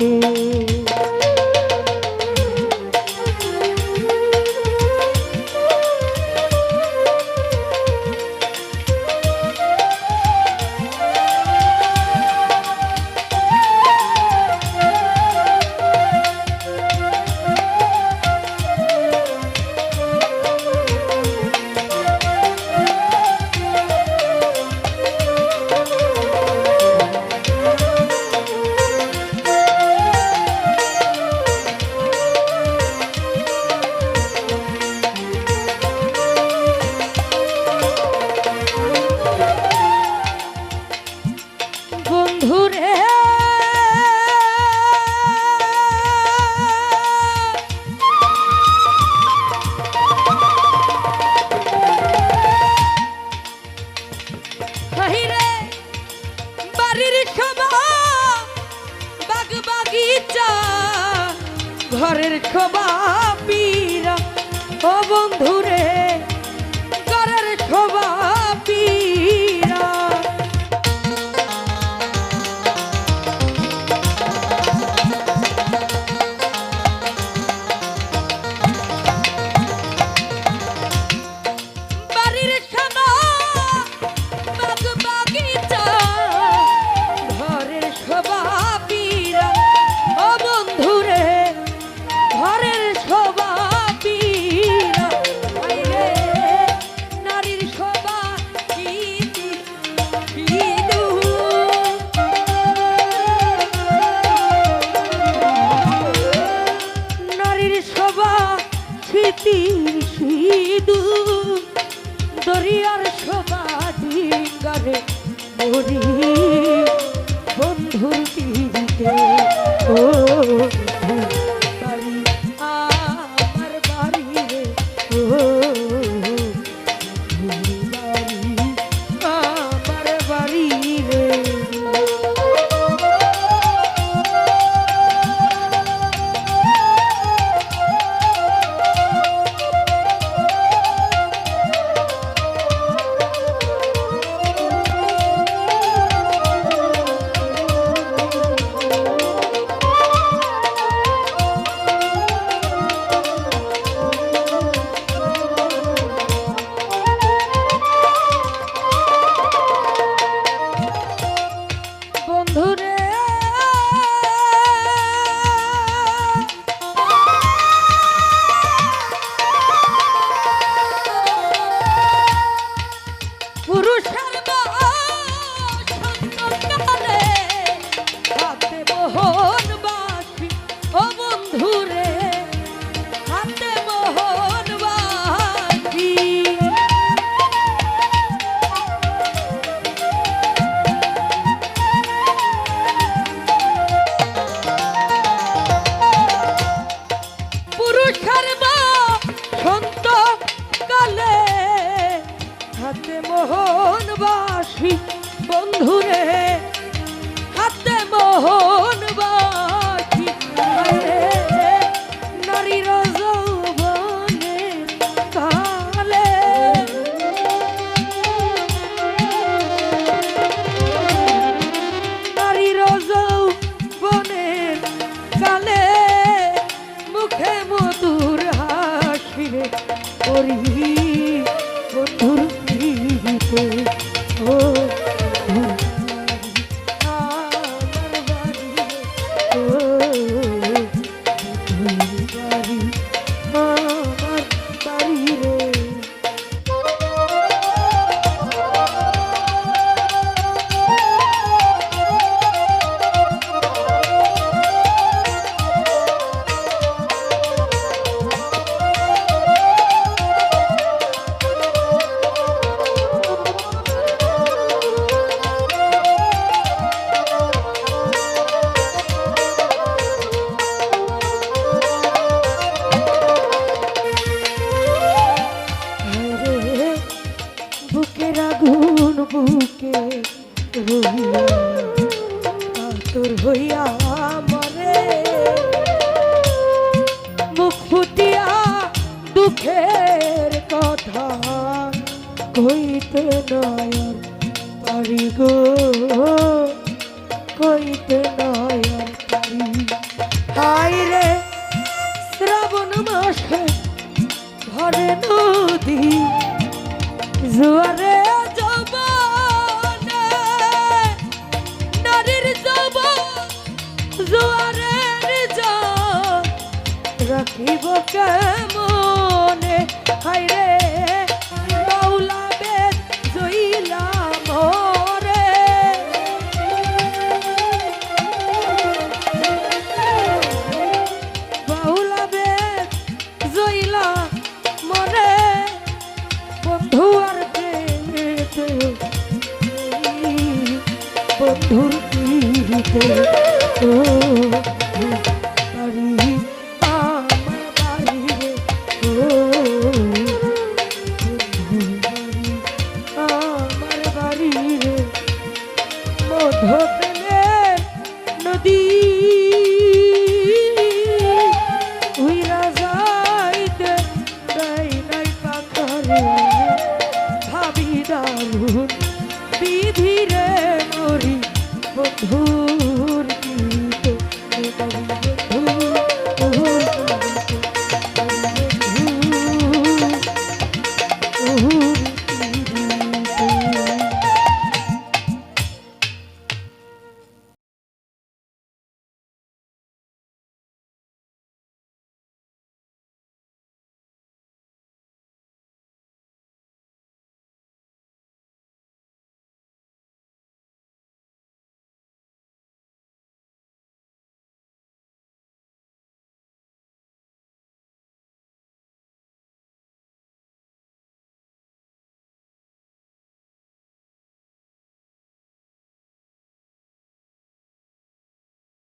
Mm-hmm. ঘরের খবা পীরা ও বন্ধুরে রাতির সিধু দরিয়ার সমাধি বন্ধুর তীরিতে ও পুরুষ হাতে মোহন বাসি বন্ধুরে হাতে মোহন বাস হইয়া আতর হইয়া মরে। মুখ ফুটিয়া দুঃখের কথা কইতে নয়ন পারি গো। কইতে নয়ন পারি। হাই রে শ্রাবণ মাসে ঘরে নদী, জোয়ারে কেমনে হাইরে বাউলা বে জইলা মরে। বাউলা বে জইলা মরে। বন্ধু আর বন্ধুর তীরতে ও